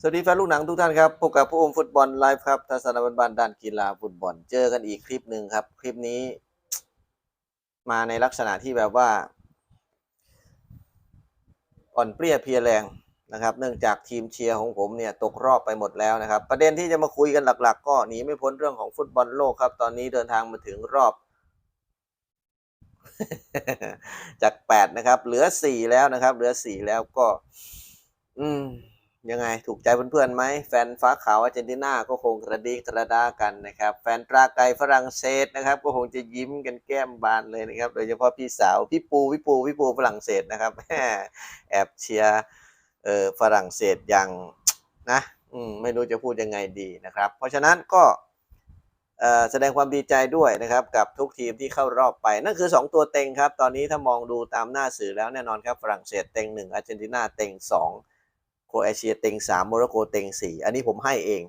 สวัสดีแฟนลูกหนังทุกท่านครับพบกับผู้อมฟุตบอลไลฟ์ครับทัศนบันบันด้านกีฬาฟุตบอล เจอกันอีกคลิปหนึ่งครับ คลิปนี้ มาในลักษณะที่แบบว่า อ่อนเปรี้ยเพลียแรงนะครับ เนื่องจากทีมเชียร์ของผมเนี่ยตกรอบไปหมดแล้วนะครับ ประเด็นที่จะมาคุยกันหลัก ๆ ก็หนีไม่พ้นเรื่องของฟุตบอลโลกครับ ตอนนี้เดินทางมาถึงรอบ จากแปดนะครับ เหลือสี่แล้วนะครับ เหลือสี่แล้วก็ อืมยังไงถูกใจเพื่อนๆไหมแฟนฟ้าขาวอาร์เจนตินาก็คงกระดีกระดากันนะครับ แฟนตราไกฝรั่งเศสนะครับ ก็คงจะยิ้มกันแก้มบานเลยนะครับ โดยเฉพาะพี่สาวพี่ปูพี่ปูพี่ปูฝรั่งเศสนะครับแอบเชียร์เออฝรั่งเศสอย่างนะ อืมไม่รู้จะพูดยังไงดีนะครับ เพราะฉะนั้นก็ แสดงความดีใจด้วยนะครับกับทุกทีมที่เข้ารอบไป นั่นคือ 2 ตัวเต็งครับ ตอนนี้ถ้ามองดูตามหน้าสื่อแล้วแน่นอนครับฝรั่งเศสเต็งหนึ่งอาร์เจนตินาเต็งสองโครเอเชียเต็งสามโมร็อกโกเต็งสี่อันนี้ผมให้เอง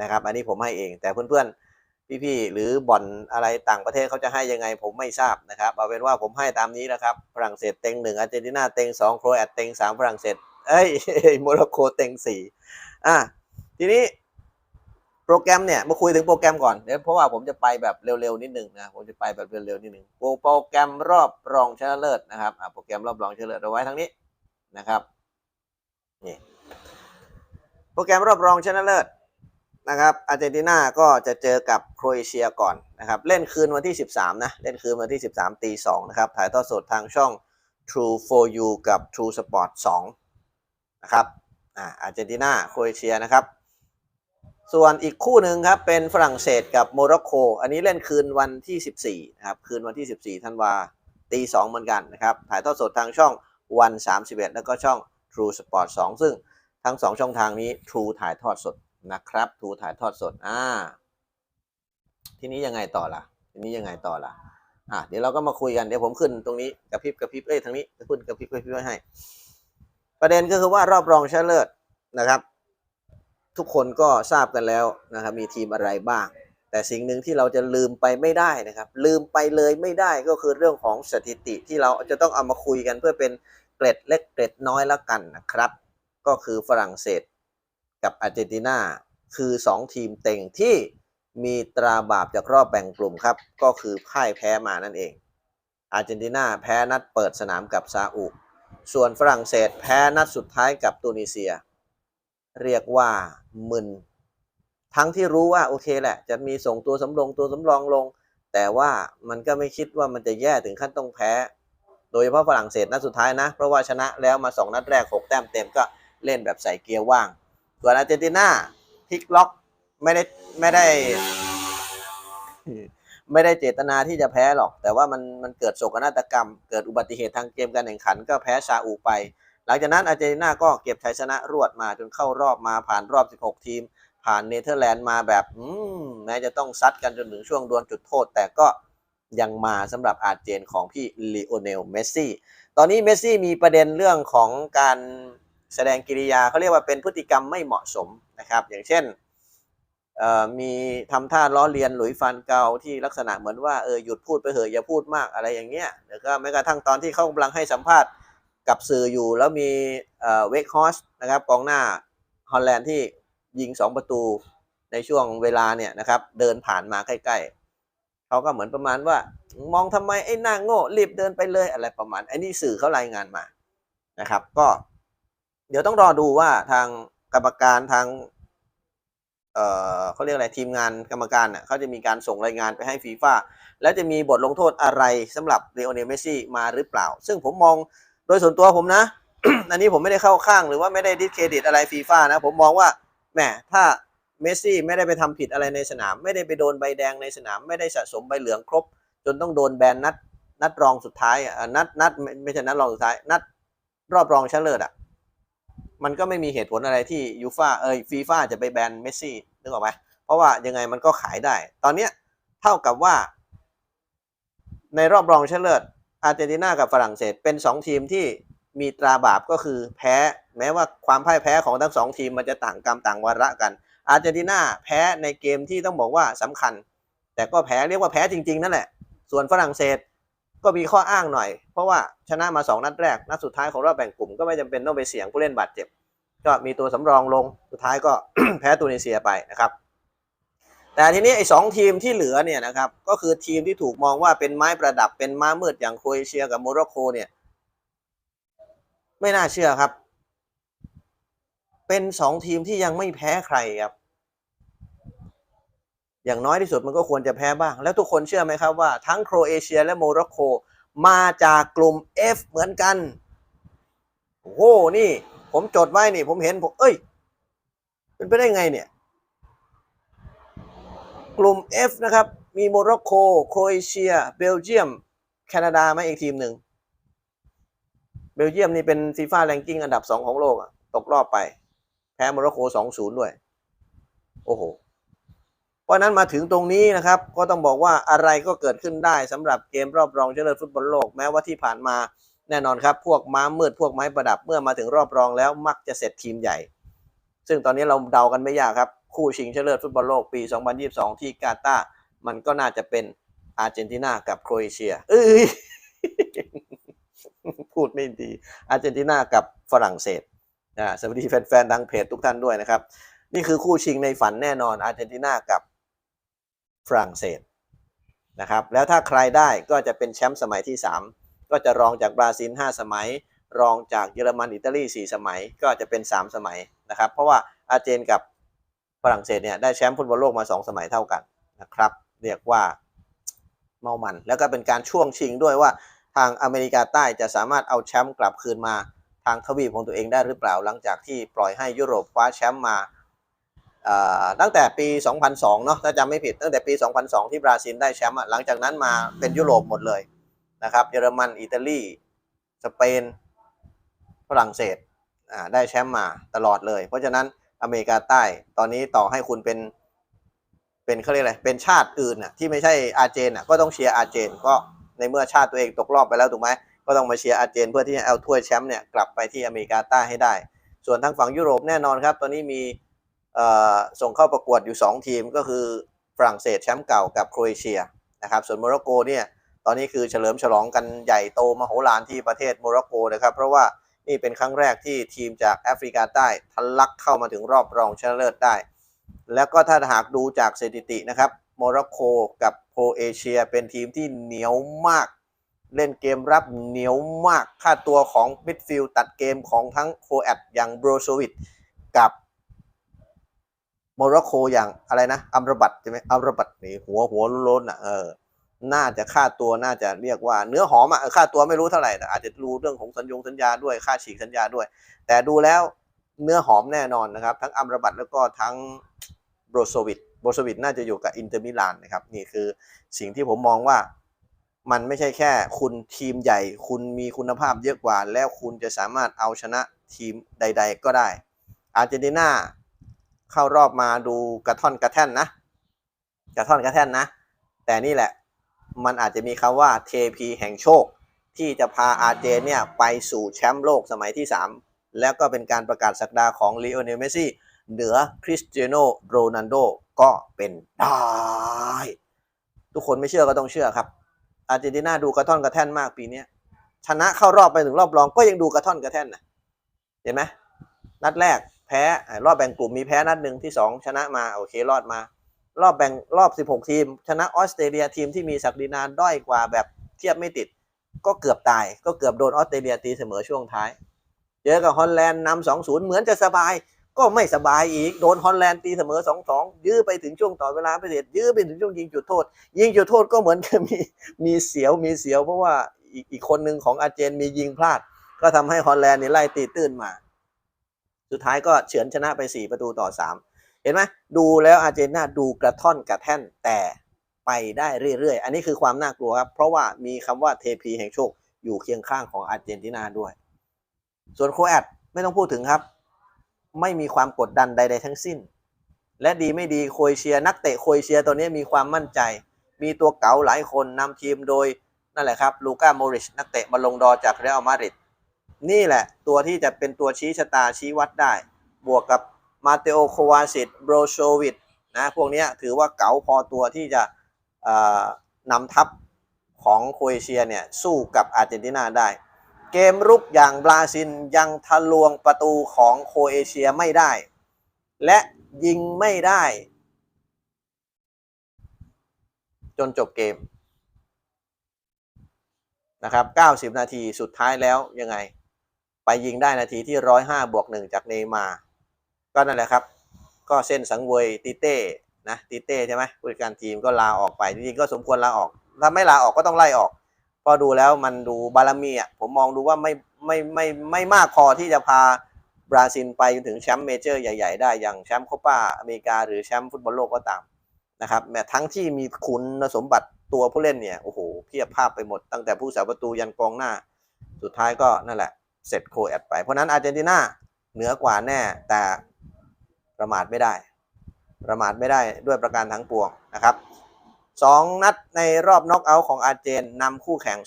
นะครับอันนี้ผมให้เอง แต่เพื่อนๆ พี่ๆ หรือบ่อนอะไรต่างประเทศเขาจะให้ยังไงผมไม่ทราบนะครับเอาเป็นว่าผมให้ตามนี้นะครับฝรั่งเศสเต็งหนึ่งอาร์เจนตินาเต็งสองโครเอเต็งสามฝรั่งเศสเอ้ยโมร็อกโกเต็งสี่อะทีนี้ โปรแกรมเนี่ยมาคุยถึงโปรแกรมก่อนเดี๋ยวเพราะว่าผมจะไปแบบเร็วๆนิดนึงนะผมจะไปแบบเร็วๆนิดนึงโปรแกรมรอบรองชนะเลิศนะครับโปรแกรมรอบรองชนะเลิศเอาไว้ทั้งนี้นะครับนี่โปรแกรมรอบรองชนะเลิศนะครับอาร์เจนตินาก็จะเจอกับโครเอเชียก่อนนะครับเล่นคืนวันที่ 13นะเล่นคืนวันที่ 13ตี2นะครับถ่ายทอดสดทางช่อง True for You กับ True Sport 2นะครับอ่าอาร์เจนตินาโครเอเชียนะครับ ส่วนอีกคู่หนึ่งครับเป็นฝรั่งเศสกับโมร็อกโก อันนี้เล่นคืนวันที่ 14นะครับคืนวันที่ 14ธันวาตี2เหมือนกันนะครับถ่ายทอดสดทางช่องวัน 31 แล้วก็ช่อง True Sport 2 ซึ่งทั้ง 2 ช่องทางนี้ True ถ่ายทอดสดนะครับ True ถ่ายทอดสดอ่าทีนี้ยังไงต่อล่ะทีนี้ยังไงต่อล่ะอะเดี๋ยวเราก็มาคุยกันเดี๋ยวผมขึ้นตรงนี้กระพริบกระพริบเอ้ยทางนี้ขึ้นกระพริบกระพริบไว้ให้ ประเด็นก็คือว่ารอบรองชนะเลิศนะครับ ทุกคนก็ทราบกันแล้วนะครับมีทีมอะไรบ้าง แต่สิ่งหนึ่งที่เราจะลืมไปไม่ได้นะครับ ลืมไปเลยไม่ได้ก็คือเรื่องของสถิติที่เราจะต้องเอามาคุยกันเพื่อเป็นเกร็ดเล็กเกร็ดน้อยแล้วกันนะครับ ก็คือฝรั่งเศสกับอาร์เจนตินาคือ 2 ทีมเต็งที่มีตราบาปจากรอบแบ่งกลุ่มครับ ก็คือพ่ายแพ้มานั่นเอง อาร์เจนตินาแพ้นัดเปิดสนามกับซาอุ ส่วนฝรั่งเศสแพ้นัดสุดท้ายกับตูนิเซีย เรียกว่ามึน ทั้งที่รู้ว่าโอเคแหละ จะมีส่งตัวสำรองตัวสำรองลง แต่ว่ามันก็ไม่คิดว่ามันจะแย่ถึงขั้นต้องแพ้ โดยเฉพาะฝรั่งเศสนัดสุดท้ายนะ เพราะว่าชนะแล้วมา 2 นัดแรก 6 แต้มเต็มก็เล่นแบบใส่เกียร์ว่าง ส่วนอาร์เจนตินาพลิกล็อกไม่ได้ไม่ได้ ไม่ได้เจตนาที่จะแพ้หรอก แต่ว่ามันมันเกิดโศกนาฏกรรม เกิดอุบัติเหตุทางเกมการแข่งขัน ก็แพ้ซาอุไป หลังจากนั้นอาร์เจนตินาก็เก็บชัยชนะรวดมาจนเข้ารอบมาผ่านรอบ 16 ทีม ผ่านเนเธอร์แลนด์มาแบบอืมแม้จะต้องซัดกันจนถึงช่วงดวลจุดโทษ แต่ก็ยังมาสำหรับอาร์เจนของพี่ลีโอเนลเมสซี่ตอนนี้เมสซี่มีประเด็นเรื่องของการแสดงกิริยาเขาเรียกว่าเป็นพฤติกรรมไม่เหมาะสมนะครับ อย่างเช่นมีทำท่าล้อเลียนหลุยฟันเกาที่ลักษณะเหมือนว่าเออหยุดพูดไปเถอะอย่าพูดมากอะไรอย่างเงี้ยแล้วก็แม้กระทั่งตอนที่เขากำลังให้สัมภาษณ์ กับสื่ออยู่แล้วมีเวกฮอสนะครับกองหน้าฮอลแลนด์ที่ยิง 2 ประตูในช่วงเวลาเนี่ยนะครับ เดินผ่านมาใกล้ๆเขาก็เหมือนประมาณว่า มองทำไมไอ้หน้าโง่รีบเดินไปเลยอะไรประมาณไอ้นี่สื่อเขารายงานมานะครับ ก็เดี๋ยวต้องรอดูว่าทางกรรมการทางเอ่อเขาเรียกอะไรทีมงานกรรมการเน่ะเขาจะมีการส่งรายงานไปให้ฟีฟ่าแล้วจะมีบทลงโทษอะไรสำหรับเลโอเนลเมซี่มาหรือเปล่า ซึ่งผมมอง โดยส่วนตัวผมนะ อันนี้ผมไม่ได้เข้าข้างหรือว่าไม่ได้ดิสเครดิตอะไรฟีฟ่านะ ผมมองว่าแหมถ้าเมสซี่ไม่ได้ไปทำผิดอะไรในสนาม ไม่ได้ไปโดนใบแดงในสนาม ไม่ได้สะสมใบเหลืองครบ จนต้องโดนแบนนัด นัดรองสุดท้ายอะนัดนัดไม่ไม่ใช่นัดรองสุดท้าย นัดรอบรองชนะเลิศอะมันก็ไม่มีเหตุผลอะไรที่ยูฟ่าเอยฟีฟ่าจะไปแบนเมสซี่นึกออกไหมเพราะว่ายังไงมันก็ขายได้ ตอนเนี้ยเท่ากับว่า ในรอบรองชนะเลิศ อาร์เจนตินากับฝรั่งเศสเป็นสองทีมที่มีตราบาปก็คือแพ้แม้ว่าความพ่ายแพ้ของทั้งสองทีมมันจะต่างกรรมต่างวาระกัน อาร์เจนตินาแพ้ในเกมที่ต้องบอกว่าสำคัญ แต่ก็แพ้เรียกว่าแพ้จริง ๆ นั่นแหละ ส่วนฝรั่งเศสก็มีข้ออ้างหน่อย เพราะว่าชนะมาสองนัดแรก นัดสุดท้ายของรอบแบ่งกลุ่มก็ไม่จำเป็นต้องไปเสี่ยงผู้เล่นบาดเจ็บ ก็มีตัวสำรองลงสุดท้ายก็แพ้ตูนิเซียไปนะครับ แต่ทีนี้ไอ้สองทีมที่เหลือเนี่ยนะครับก็คือทีมที่ถูกมองว่าเป็นไม้ประดับเป็นม้ามืดอย่างโครเอเชียกับโมร็อกโกเนี่ย ไม่น่าเชื่อครับ เป็นสองทีมที่ยังไม่แพ้ใครครับ อย่างน้อยที่สุดมันก็ควรจะแพ้บ้าง แล้วทุกคนเชื่อไหมครับว่าทั้งโครเอเชียและโมร็อกโกมาจากกลุ่ม F เหมือนกันโอ้โหนี่ ผมจดไว้นี่ ผมเห็นผมเอ้ย เป็นไปได้ไงเนี่ย กลุ่ม F นะครับ มีโมร็อกโกโครเอเชีย เบลเยียม แคนาดามาอีกทีมหนึ่ง เบลเยียมนี่เป็นฟีฟ่าแรงกิ้งอันดับสองของโลกตกรอบไป แพ้โมร็อกโกสองศูนย์ด้วย โอ้โห เพราะฉะนั้นมาถึงตรงนี้นะครับ ก็ต้องบอกว่าอะไรก็เกิดขึ้นได้สำหรับเกมรอบรองชนะเลิศฟุตบอลโลกแม้ว่าที่ผ่านมาแน่นอนครับ พวกม้ามืดพวกไม้ประดับเมื่อมาถึงรอบรองแล้วมักจะเสร็จทีมใหญ่ ซึ่งตอนนี้เราเดากันไม่ยากครับ คู่ชิงชนะเลิศฟุตบอลโลกปี 2022 ที่กาตาร์มันก็น่าจะเป็นอาร์เจนตินากับโครเอเชียเอ้ยพูดไม่ดีอาร์เจนตินากับฝรั่งเศสอ่าสวัสดีแฟนๆทางเพจทุกท่านด้วยนะครับ นี่คือคู่ชิงในฝันแน่นอนอาร์เจนตินากับฝรั่งเศสนะครับแล้วถ้าใครได้ก็จะเป็นแชมป์สมัยที่ 3 ก็จะรองจากบราซิล 5 สมัย รองจากเยอรมันอิตาลี 4 สมัยก็จะเป็น 3 สมัยนะครับเพราะว่าอาร์เจนกับ ฝรั่งเศสเนี่ยได้แชมป์ฟุตบอลโลกมา 2 สมัยเท่ากันนะครับ เรียกว่าเมามัน แล้วก็เป็นการช่วงชิงด้วยว่าทางอเมริกาใต้จะสามารถเอาแชมป์กลับคืนมาทางทวีปของตัวเองได้หรือเปล่าหลังจากที่ปล่อยให้ยุโรปคว้าแชมป์มาตั้งแต่ปี 2002 เนาะถ้าจำไม่ผิดตั้งแต่ปี 2002 ที่บราซิลได้แชมป์หลังจากนั้นมาเป็นยุโรปหมดเลยนะครับเยอรมันอิตาลีสเปนฝรั่งเศสได้แชมป์มาตลอดเลย เพราะฉะนั้น อเมริกาใต้ ตอนนี้ต่อให้คุณเป็น เป็นเขาเรียกอะไร เป็นชาติอื่นน่ะที่ไม่ใช่อารเจนน่ะก็ต้องเชียร์อารเจน ก็ในเมื่อชาติตัวเองตกรอบไปแล้วถูกไหมก็ต้องมาเชียร์อารเจน เพื่อที่จะเอาถ้วยแชมป์เนี่ยกลับไปที่อเมริกาใต้ให้ได้ ส่วนทางฝั่งยุโรปแน่นอนครับ ตอนนี้มีส่งเข้าประกวดอยู่ 2 ทีมก็คือฝรั่งเศสแชมป์เก่ากับโครเอเชียนะครับ ส่วนโมร็อกโกเนี่ยตอนนี้คือเฉลิมฉลองกันใหญ่โตมโหฬารที่ประเทศโมร็อกโกนะครับ เพราะว่า นี่เป็นครั้งแรกที่ทีมจากแอฟริกาใต้ทะลักเข้ามาถึงรอบรองชนะเลิศได้ แล้วก็ถ้าหากดูจากสถิตินะครับโมร็อกโกกับโครเอเชีย เป็นทีมที่เหนียวมาก เล่นเกมรับเหนียวมากค่าตัวของมิดฟิลด์ตัดเกมของทั้งโคแอดอย่างโบรโซวิชกับโมร็อกโกอย่างอะไรนะอัมรบัตใช่ไหมอัมรบัตนี่หัวหัวโล้นอะเออ น่าจะค่าตัวน่าจะเรียกว่าเนื้อหอมอะค่าตัวไม่รู้เท่าไหร่แต่อาจจะรู้เรื่องของสัญญงสัญญาด้วยค่าฉีกสัญญาด้วย แต่ดูแล้วเนื้อหอมแน่นอนนะครับ ทั้งอัมรบัตแล้วก็ทั้งโบรโซวิชโบรโซวิชน่าจะอยู่กับอินเตอร์มิลานนะครับนี่คือสิ่งที่ผมมองว่ามันไม่ใช่แค่คุณทีมใหญ่ คุณมีคุณภาพเยอะกว่า แล้วคุณจะสามารถเอาชนะทีมใด ๆ ก็ได้ อาร์เจนตินาเข้ารอบมาดูกระท่อนกระแท่นนะ กระท่อนกระแท่นนะ แต่นี่แหละ มันอาจจะมีคำว่าเทพีแห่งโชค ที่จะพาอาร์เจนเนี่ยไปสู่แชมป์โลกสมัยที่ 3 แล้วก็เป็นการประกาศสักดาของลีโอเนลเมสซี่เหนือคริสเตียโนโรนัลโดก็เป็นได้ ทุกคนไม่เชื่อก็ต้องเชื่อครับ อาร์เจนตินาดูกระท่อนกระแท่นมากปีนี้ชนะเข้ารอบไปถึงรอบรองก็ยังดูกระท่อนกระแท่นนะเห็นไหมนัดแรกแพ้รอบแบ่งกลุ่มมีแพ้นัดหนึ่งที่สองชนะมาโอเครอดมา รอบแบ่งรอบ 16 ทีม ชนะออสเตรเลียทีมที่มีศักดินาด้อยกว่าแบบเทียบไม่ติด ก็เกือบตาย ก็เกือบโดนออสเตรเลียตีเสมอช่วงท้าย เจอกับฮอลแลนด์นำ2-0เหมือนจะสบาย ก็ไม่สบายอีก โดนฮอลแลนด์ตีเสมอ2-2ยื้อไปถึงช่วงต่อเวลาไปเสร็จยื้อไปถึงช่วงยิงจุดโทษ ยิงจุดโทษก็เหมือนกับมีมีเสียวมีเสียวเพราะว่าอีกอีกคนหนึ่งของอาร์เจนมียิงพลาด ก็ทำให้ฮอลแลนด์นี่ไล่ตีตื้นมา สุดท้ายก็เฉือนชนะไป4ประตูต่อ3 เห็นไหมดูแล้วอาร์เจนตินาดูกระท่อนกระแท่นแต่ไปได้เรื่อยๆ อันนี้คือความน่ากลัวครับ เพราะว่ามีคำว่าเทพีแห่งโชคอยู่เคียงข้างของอาร์เจนตินาด้วย ส่วนโครแอตไม่ต้องพูดถึงครับ ไม่มีความกดดันใด ๆ ทั้งสิ้น และดีไม่ดีโครเอเชียนักเตะโครเอเชียตัวนี้มีความมั่นใจ มีตัวเก๋าหลายคนนำทีมโดยนั่นแหละครับลูก้าโมริชนักเตะบอลงดอจากเรอัลมาดริดนี่แหละตัวที่จะเป็นตัวชี้ชะตาชี้วัดได้ บวกกับ มาเตโอโควาซิตโบรโชวิดนะพวกนี้ถือว่าเก๋าพอตัวที่จะนำทัพของโครเอเชียเนี่ยสู้กับอาร์เจนตินาได้ เกมรุกอย่างบราซิลยังทะลวงประตูของโครเอเชียไม่ได้ และยิงไม่ได้ จนจบเกมนะครับ 90 นาทีสุดท้ายแล้วยังไง ไปยิงได้นาทีที่ 105 บวก 1 จากเนย์มา ก็นั่นแหละครับ ก็เส้นสังเวยติเต้นะติเต้ใช่ไหมผู้จัดการทีมก็ลาออกไปจริงๆก็สมควรลาออก ถ้าไม่ลาออกก็ต้องไล่ออกพอดูแล้วมันดูบารมีอะผมมองดูว่าไม่ไม่ไม่ไม่มากพอที่จะพาบราซิลไปจนถึงแชมป์เมเจอร์ใหญ่ ๆ ได้อย่างแชมป์โคปาอเมริกาหรือแชมป์ฟุตบอลโลกก็ตามนะครับแม้ทั้งที่มีคุณสมบัติตัวผู้เล่นเนี่ยโอ้โหเพียบภาพไปหมดตั้งแต่ผู้สาประตูยันกองหน้า สุดท้ายก็นั่นแหละเสร็จโคแอดไป เพราะนั้นอาร์เจนตินาเหนือกว่าแน่ แต่ ประมาทไม่ได้ ประมาทไม่ได้ด้วยประการทั้งปวงนะครับสองนัดในรอบน็อกเอาท์ของอาร์เจนนำคู่แข่ง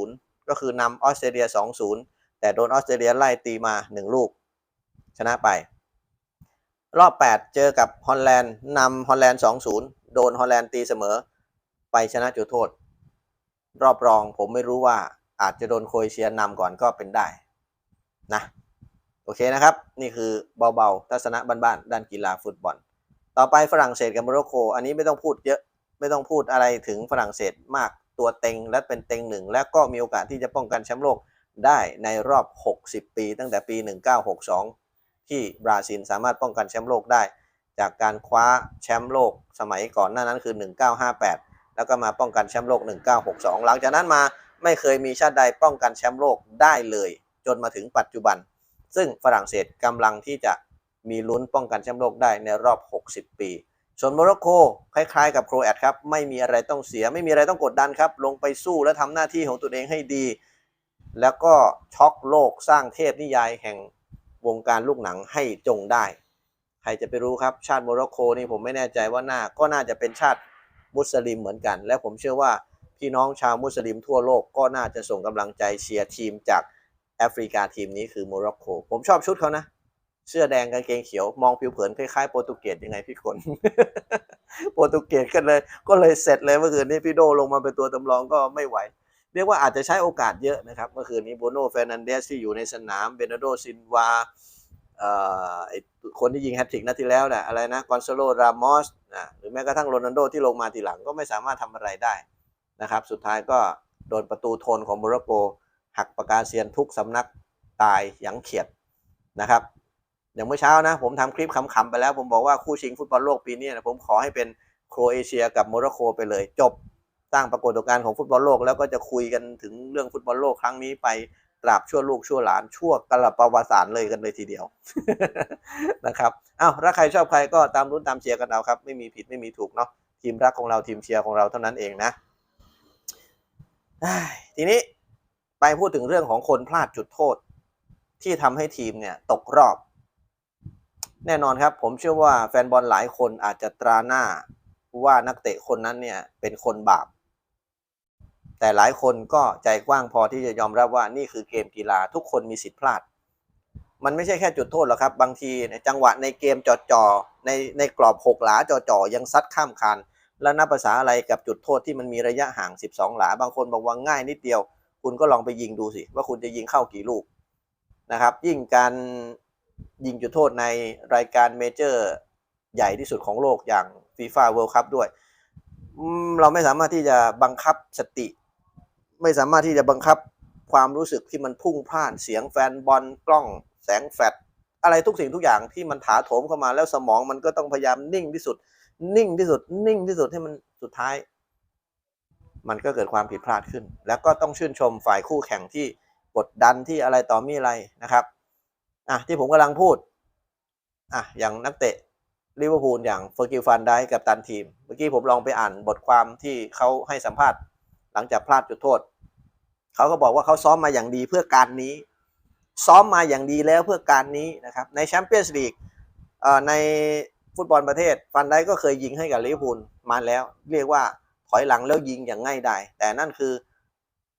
2-0 ก็คือนำออสเตรเลีย 2-0 แต่โดนออสเตรเลียไล่ตีมา 1 ลูก ชนะไป รอบ 8 เจอกับฮอลแลนด์นำฮอลแลนด์ 2-0 โดนฮอลแลนด์ตีเสมอ ไปชนะจุดโทษ รอบรองผมไม่รู้ว่าอาจจะโดนโครเอเชียนำก่อนก็เป็นได้นะ โอเคนะครับ นี่คือเบาๆ ทัศนะบ้านๆ ด้านกีฬาฟุตบอล ต่อไปฝรั่งเศสกับโมร็อกโก อันนี้ไม่ต้องพูดเยอะ ไม่ต้องพูดอะไรถึงฝรั่งเศสมาก ตัวเต็งและเป็นเต็งหนึ่ง และก็มีโอกาสที่จะป้องกันแชมป์โลกได้ในรอบ 60 ปี ตั้งแต่ปี 1962 ที่บราซิลสามารถป้องกันแชมป์โลกได้ จากการคว้าแชมป์โลกสมัยก่อนหน้านั้นคือ 1958 แล้วก็มาป้องกันแชมป์โลก 1962 หลังจากนั้นมาไม่เคยมีชาติใดป้องกันแชมป์โลกได้เลย จนมาถึงปัจจุบัน ซึ่งฝรั่งเศสกำลังที่จะมีลุ้นป้องกันแชมป์โลกได้ในรอบ 60 ปี ส่วนโมร็อกโกคล้ายๆ กับโครแอตครับ ไม่มีอะไรต้องเสีย ไม่มีอะไรต้องกดดันครับ ลงไปสู้และทำหน้าที่ของตัวเองให้ดี แล้วก็ช็อกโลกสร้างเทพนิยายแห่งวงการลูกหนังให้จงได้ ใครจะไปรู้ครับ ชาติโมร็อกโกนี่ผมไม่แน่ใจว่าหน่าก็น่าจะเป็นชาติมุสลิมเหมือนกัน และผมเชื่อว่าพี่น้องชาวมุสลิมทั่วโลกก็น่าจะส่งกำลังใจเชียร์ทีมจาก แอฟริกาทีมนี้คือโมร็อกโกผมชอบชุดเขานะ เสื้อแดงกางเกงเขียว มองผิวเผินคล้ายๆโปรตุเกสยังไงพี่คน โปรตุเกสกันเลย ก็เลยเสร็จเลยเมื่อคืนนี้พี่โดลงมาเป็นตัวตำรองก็ไม่ไหว เรียกว่าอาจจะใช้โอกาสเยอะนะครับ เมื่อคืนนี้โบโนเฟรนันเดสที่อยู่ในสนามเบนโดซินวาคนที่ยิงแฮตทริกนัดที่แล้วนะอะไรนะกอนโซโลรามอสนะหรือแม้กระทั่งโรนัลโดที่ลงมาทีหลังก็ไม่สามารถทำอะไรได้นะครับ สุดท้ายก็โดนประตูโทนของโมร็อกโก หักประกาเซียนทุกสำนักตายหยังเขียดนะครับ อย่างเมื่อเช้านะ ผมทำคลิปขำๆไปแล้ว ผมบอกว่าคู่ชิงฟุตบอลโลกปีนี้นะผมขอให้เป็นโครเอเชียกับโมร็อกโกไปเลยจบสร้างปรากฏการณ์ของฟุตบอลโลก แล้วก็จะคุยกันถึงเรื่องฟุตบอลโลกครั้งนี้ไปตราบชั่วลูกชั่วหลานชั่วกระประวัติศาสตร์เลยกันเลยทีเดียวนะครับอ้าวถ้าใครชอบใครก็ตามรุ้นตามเชียร์กันเอาครับ ไม่มีผิดไม่มีถูกเนาะทีมรักของเราทีมเชียร์ของเราเท่านั้นเองนะทีนี้ ไปพูดถึงเรื่องของคนพลาดจุดโทษ ที่ทำให้ทีมเนี่ยตกรอบ แน่นอนครับ ผมเชื่อว่าแฟนบอลหลายคนอาจจะตราหน้าว่านักเตะคนนั้นเนี่ยเป็นคนบาป แต่หลายคนก็ใจกว้างพอที่จะยอมรับว่านี่คือเกมกีฬาทุกคนมีสิทธิ์พลาด มันไม่ใช่แค่จุดโทษหรอกครับ บางทีจังหวะในเกมจ่อๆในในกรอบหกหลาจ่อๆยังซัดข้ามคานแล้วนับภาษาอะไรกับจุดโทษที่มันมีระยะห่าง 12 หลา บางคนบอกว่าง่ายนิดเดียว คุณก็ลองไปยิงดูสิ ว่าคุณจะยิงเข้ากี่ลูกนะครับ ยิ่งการยิงจุดโทษในรายการเมเจอร์ใหญ่ที่สุดของโลกอย่าง FIFA World Cup ด้วย เราไม่สามารถที่จะบังคับสติ ไม่สามารถที่จะบังคับความรู้สึกที่มันพุ่งพล่านเสียงแฟนบอลกล้องแสงแฟลชอะไรทุกสิ่งทุกอย่างที่มันถาโถมเข้ามาแล้วสมองมันก็ต้องพยายามนิ่งที่สุด นิ่งที่สุด นิ่งที่สุดให้มันสุดท้าย มันก็เกิดความผิดพลาดขึ้น แล้วก็ต้องชื่นชมฝ่ายคู่แข่งที่กดดันที่อะไรต่อมีอะไรนะครับอะที่ผมกำลังพูดอะอย่างนักเตะลิเวอร์พูลอย่างเฟอร์กิลฟันได้กับตันทีม เมื่อกี้ผมลองไปอ่านบทความที่เขาให้สัมภาษณ์ หลังจากพลาดจุดโทษ เขาก็บอกว่าเขาซ้อมมาอย่างดีเพื่อการนี้ ซ้อมมาอย่างดีแล้วเพื่อการนี้นะครับในแชมเปี้ยนส์ลีกในฟุตบอลประเทศฟันได้ก็เคยยิงให้กับลิเวอร์พูลมาแล้ว เรียกว่า ถอยหลังแล้วยิงอย่างง่ายดายแต่นั่นคือ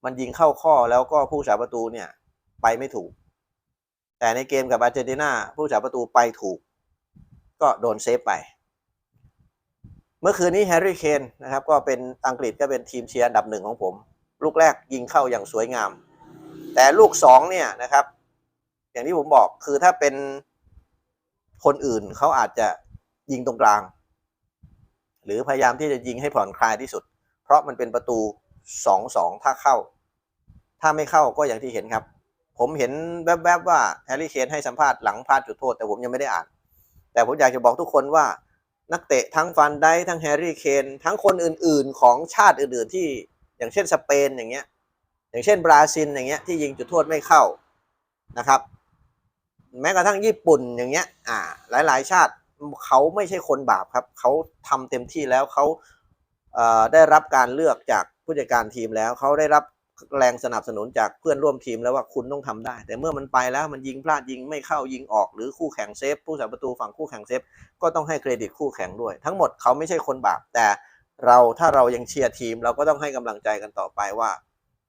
มันยิงเข้าข้อแล้วก็ผู้สาประตูเนี่ยไปไม่ถูก แต่ในเกมกับอาร์เจนตินาผู้สาประตูไปถูก ก็โดนเซฟไป เมื่อคืนนี้แฮร์รี่เคนนะครับก็เป็นอังกฤษก็เป็นทีมเชียร์อันดับหนึ่งของผม ลูกแรกยิงเข้าอย่างสวยงาม แต่ลูกสองเนี่ยนะครับ อย่างที่ผมบอกคือถ้าเป็นคนอื่นเขาอาจจะยิงตรงกลาง หรือพยายามที่จะยิงให้ผ่อนคลายที่สุด เพราะมันเป็นประตูสองสองถ้าเข้า ถ้าไม่เข้าก็อย่างที่เห็นครับ ผมเห็นแวบๆว่าแฮร์รี่เคนให้สัมภาษณ์หลังพลาดจุดโทษ แต่ผมยังไม่ได้อ่าน แต่ผมอยากจะบอกทุกคนว่านักเตะทั้งฟันได้ทั้งแฮร์รี่เคนทั้งคนอื่น ๆ ของชาติอื่น ๆ ที่อย่างเช่นสเปนอย่างเงี้ยอย่างเช่นบราซิลอย่างเงี้ยที่ยิงจุดโทษไม่เข้านะครับ แม้กระทั่งญี่ปุ่นอย่างเงี้ยอ่าหลาย ๆ ชาติ เขาไม่ใช่คนบาปครับ เขาทำเต็มที่แล้วเขาได้รับการเลือกจากผู้จัดการทีมแล้ว เขาได้รับแรงสนับสนุนจากเพื่อนร่วมทีมแล้วว่าคุณต้องทำได้ แต่เมื่อมันไปแล้วมันยิงพลาดยิงไม่เข้ายิงออกหรือคู่แข่งเซฟผู้สาประตูฝั่งคู่แข่งเซฟก็ต้องให้เครดิตคู่แข่งด้วย ทั้งหมดเขาไม่ใช่คนบาป แต่เราถ้าเรายังเชียร์ทีม เราก็ต้องให้กำลังใจกันต่อไปว่า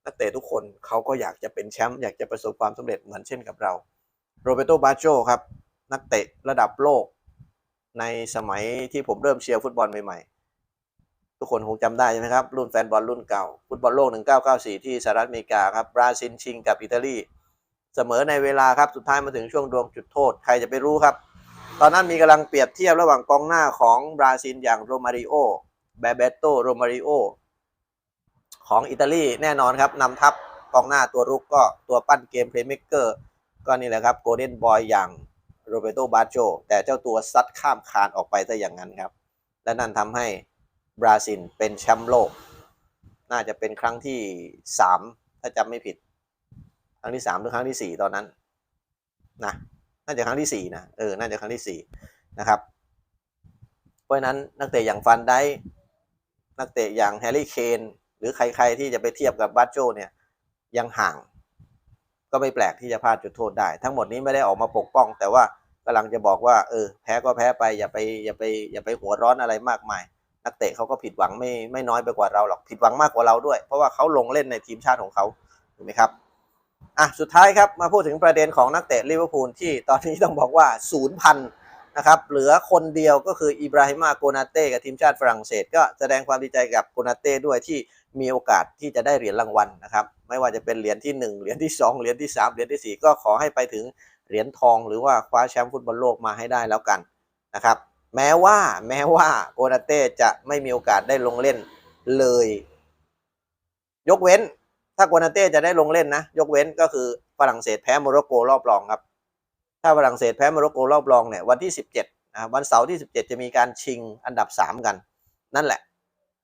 นักเตะทุกคนเขาก็อยากจะเป็นแชมป์อยากจะประสบความสำเร็จเหมือนเช่นกับเราโรเบโตบาโจครับนักเตะระดับโลก ในสมัยที่ผมเริ่มเชียร์ฟุตบอลใหม่ๆ ทุกคนคงจำได้ใช่ไหมครับ รุ่นแฟนบอลรุ่นเก่า ฟุตบอลโลก 1994 ที่สหรัฐอเมริกาครับ บราซิลชิงกับอิตาลีเสมอในเวลาครับ สุดท้ายมาถึงช่วงดวงจุดโทษ ใครจะไปรู้ครับ ตอนนั้นมีกำลังเปรียบเทียบระหว่างกองหน้าของบราซิลอย่างโรมาริโอ แบเบโต โรมาริโอ ของอิตาลีแน่นอนครับนำทัพกองหน้าตัวรุกก็ตัวปั้นเกมเพลย์เม k เกอร์ก็นี่แหละครับโกลเด้นบอยอย่าง โรเบโตบาโจแต่เจ้าตัวซัดข้ามคานออกไปซะอย่างนั้นครับ และนั่นทำให้บราซิลเป็นแชมป์โลก น่าจะเป็นครั้งที่สามถ้าจำไม่ผิด ครั้งที่สามหรือครั้งที่สี่ตอนนั้นนะน่าจะครั้งที่สี่นะ เออ น่าจะครั้งที่สี่นะครับ เพราะฉะนั้นนักเตะอย่างฟันได้ นักเตะอย่างแฮร์รี่เคน หรือใครๆที่จะไปเทียบกับบาโจเนี่ยยังห่าง ก็ไม่แปลกที่จะพลาดจุดโทษได้ ทั้งหมดนี้ไม่ได้ออกมาปกป้อง แต่ว่ากำลังจะบอกว่าเออแพ้ก็แพ้ไปอย่าไปอย่าไปอย่าไปหัวร้อนอะไรมากมาย นักเตะเขาก็ผิดหวังไม่ไม่น้อยไปกว่าเราหรอกผิดหวังมากกว่าเราด้วย เพราะว่าเขาลงเล่นในทีมชาติของเขาถูกไหมครับอะสุดท้ายครับมาพูดถึงประเด็นของนักเตะลิเวอร์พูลที่ตอนนี้ต้องบอกว่าศูนย์พันนะครับเหลือคนเดียวก็คืออิบราฮิมาโกนาเต้กับทีมชาติฝรั่งเศส ก็แสดงความดีใจกับโกนาเต้ด้วยที่ มีโอกาสที่จะได้เหรียญรางวัลนะครับ ไม่ว่าจะเป็นเหรียญที่ 1 เหรียญที่ 2 เหรียญที่ 3 เหรียญที่ 4 ก็ขอให้ไปถึงเหรียญทองหรือว่าคว้าแชมป์ฟุตบอลโลกมาให้ได้แล้วกันนะครับ แม้ว่าแม้ว่าโกนาเต้จะไม่มีโอกาสได้ลงเล่นเลย ยกเว้น ถ้าโกนาเต้จะได้ลงเล่นนะ ยกเว้นก็คือฝรั่งเศสแพ้โมร็อกโกรอบรองครับ ถ้าฝรั่งเศสแพ้โมร็อกโกรอบรองเนี่ยวันที่ 17นะวันเสาร์ที่ 17 จะมีการชิงอันดับ 3 กัน นั่นแหละ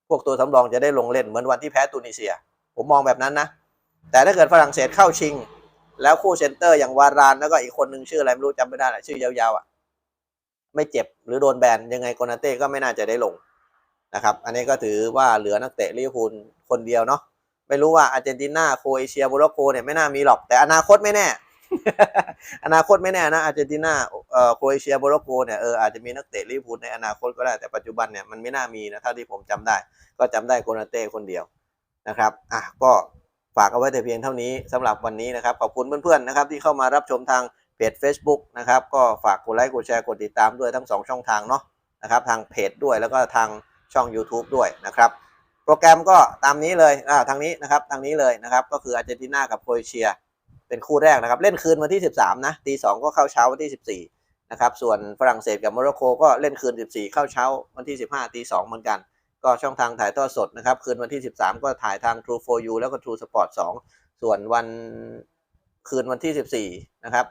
พวกตัวสำรองจะได้ลงเล่นเหมือนวันที่แพ้ตูนิเซีย ผมมองแบบนั้นนะ แต่ถ้าเกิดฝรั่งเศสเข้าชิง แล้วคู่เซนเตอร์อย่างวารานแล้วก็อีกคนหนึ่งชื่ออะไรไม่รู้จำไม่ได้แหละชื่อยาวๆอะไม่เจ็บหรือโดนแบนยังไงโกนาเต้ก็ไม่น่าจะได้ลงนะครับอันนี้ก็ถือว่าเหลือนักเตะลิเวอร์พูลคนเดียวเนาะไม่รู้ว่าอาร์เจนตินาโคเอเชียโมร็อกโกเนี่ยไม่น่ามีหรอกแต่อนาคตไม่แน่ อนาคตไม่แน่นะอาร์เจนตินา โครเอเชียโมร็อกโกเนี่ยเอออาจจะมีนักเตะลิเวอร์พูลในอนาคตก็ได้แต่ปัจจุบันเนี่ยมันไม่น่ามีนะเท่าที่ผมจำได้ ก็จำได้โกนาเต้คนเดียวนะครับอะก็ฝากเอาไว้แต่เพียงเท่านี้สำหรับวันนี้นะครับ ขอบคุณเพื่อนๆนะครับที่เข้ามารับชมทางเพจ Facebook นะครับก็ฝากกดไลค์กดแชร์กดติดตามด้วยทั้ง 2 ช่องทางเนาะนะครับทางเพจด้วยแล้วก็ทางช่อง YouTube ด้วยนะครับโปรแกรมก็ตามนี้เลยอ่าทางนี้นะครับทางนี้เลยนะครับก็คืออาร์เจนตินากับโครเอเชีย เป็นคู่แรกนะครับ เล่นคืนวันที่ 13 นะตีสองก็เข้าเช้าวันที่ 14 นะครับ ส่วนฝรั่งเศสกับโมร็อกโกก็เล่นคืน 14 เข้าเช้าวันที่ 15ตีสองเหมือนกัน ก็ช่องทางถ่ายทอดสดนะครับ คืนวันที่ 13 ก็ถ่ายทาง True for You แล้วก็ True Sport 2 ส่วนวันคืนวันที่ 14 นะครับ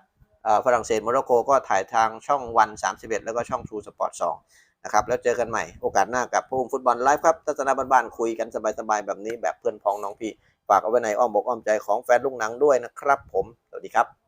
ฝรั่งเศสโมร็อกโกก็ถ่ายทางช่องวัน 31 แล้วก็ช่อง True Sport 2 นะครับ แล้วเจอกันใหม่โอกาสหน้ากับผู้ฟุตบอลไลฟ์ครับทัศนาบ้านๆคุยกันสบายๆแบบนี้แบบเพื่อนพ้องน้องพี่ฝากเอาไว้ในอ้อมอกอ้อมใจของแฟนลูกหนังด้วยนะครับ ผมสวัสดีครับ